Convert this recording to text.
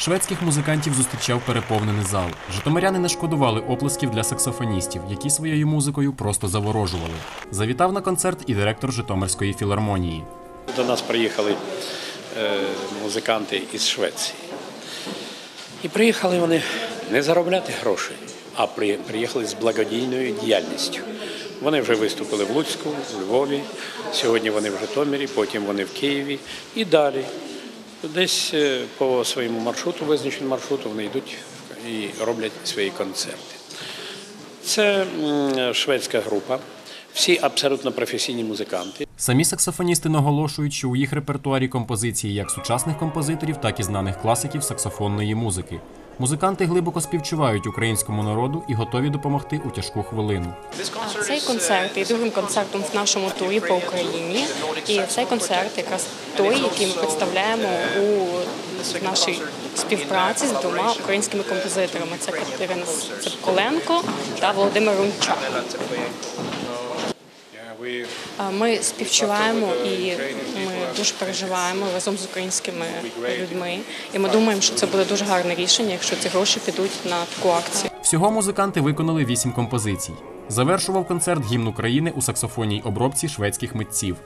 Шведських музикантів зустрічав переповнений зал. Житомиряни не шкодували оплесків для саксофоністів, які своєю музикою просто заворожували. Завітав на концерт і директор Житомирської філармонії. До нас приїхали е, музиканти із Швеції. І приїхали вони не заробляти грошей, а при- приїхали з благодійною діяльністю. Вони вже виступили в Луцьку, в Львові, сьогодні вони в Житомирі, потім вони в Києві і далі. Десь е, по своєму маршруту, визначеному маршруту, вони йдуть і роблять свої концерти. Це шведська група, всі абсолютно професійні музиканти. Самі саксофоністи наголошують, що у їх репертуарі композиції як сучасних композиторів, так і знаних класиків саксофонної музики. Музиканти глибоко співчувають українському народу і готові допомогти у тяжку хвилину. Цей концерт є другим концертом в нашому турі по Україні. І цей концерт якраз той, який ми представляємо у нашій співпраці з двома українськими композиторами. Це Катерина Цепколенко та Володимир Рунчак. Ми співчуваємо і дуже переживаємо разом з українськими людьми. І ми думаємо, що це буде дуже гарне рішення, якщо ці гроші підуть на таку акцію. Всього музиканти виконали вісім композицій. Завершував концерт гімн України у саксофонній обробці шведських митців.